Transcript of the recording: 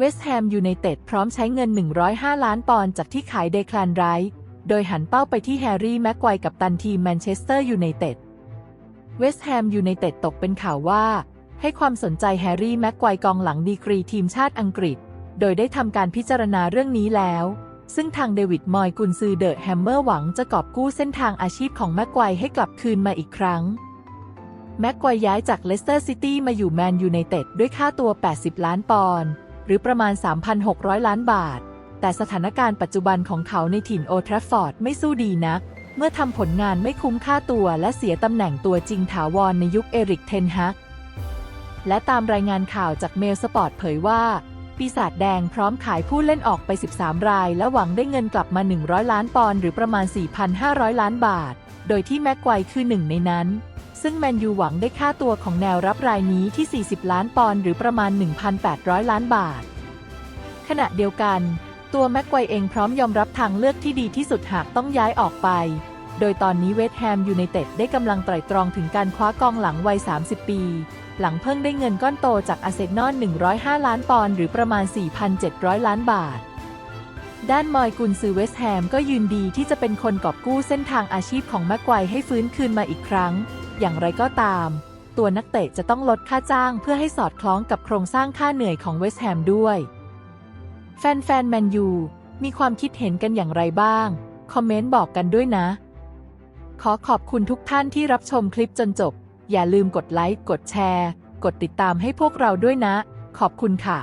เวสต์แฮมยูไนเต็ดพร้อมใช้เงิน 105 ล้านปอนด์จากที่ขายเดคลานไรท์โดยหันเป้าไปที่แฮร์รี่แม็กไกวกับตันทีมแมนเชสเตอร์ยูไนเต็ด เวสต์แฮมยูไนเต็ดตกเป็นข่าวว่า ให้ความสนใจแฮร์รี่แม็กไกวกองหลังดีกรีทีมชาติอังกฤษ โดยได้ทำการพิจารณาเรื่องนี้แล้ว ซึ่งทางเดวิดมอยกุนซือเดอะแฮมเมอร์หวังจะกอบกู้เส้นทางอาชีพของแม็กไกวให้กลับคืนมาอีกครั้งแม็กไกวย้ายจากเลสเตอร์ซิตี้มาอยู่แมนยูไนเต็ดด้วยค่าตัว 80 ล้านปอนด์ หรือประมาณ 3,600 ล้านบาท แต่สถานการณ์ปัจจุบันของเขาในถิ่นโอทรฟฟอร์ดไม่สู้ดีนัก เมื่อทำผลงานไม่คุ้มค่าตัวและเสียตำแหน่งตัวจริงถาวรในยุคเอริกเทนฮัก และตามรายงานข่าวจากเมลสปอร์ตเผยว่าปีศาจแดงพร้อมขายผู้เล่นออกไป 13 ราย และหวังได้เงินกลับมา 100 ล้านปอนด์หรือประมาณ 4,500 ล้านบาท โดยที่แม็กไกวคือหนึ่งในนั้น ซึ่งแมนยูหวังได้ค่าตัวของแนวรับรายนี้ที่ 40 ล้านปอนด์หรือประมาณ 1,800 ล้านบาท ขณะเดียวกัน ตัวแม็กไกวเองพร้อมยอมรับทางเลือกที่ดีที่สุดหากต้องย้ายออกไป โดยตอนนี้เวสต์แฮมยูไนเต็ดได้กำลังไตร่ตรองถึงการคว้ากองหลังวัย 30 ปี หลังเพิ่งได้เงินก้อนโตจากอาเซนอล105 ล้านปอนด์หรือประมาณ 4,700 ล้านบาทด้านมอยกุนซือเวสแฮมก็ยืนดีที่จะเป็นคนกอบกู้เส้นทางอาชีพของแม็กไกวให้ฟื้นคืนมาอีกครั้ง อย่างไรก็ตาม ตัวนักเตะจะต้องลดค่าจ้างเพื่อให้สอดคล้องกับโครงสร้างค่าเหนื่อยของเวสต์แฮมด้วย แฟนๆแมนยูมีความคิดเห็นกันอย่างไรบ้าง คอมเมนต์บอกกันด้วยนะ ขอขอบคุณทุกท่านที่รับชมคลิปจนจบ อย่าลืมกดไลค์ กดแชร์ กดติดตามให้พวกเราด้วยนะ ขอบคุณค่ะ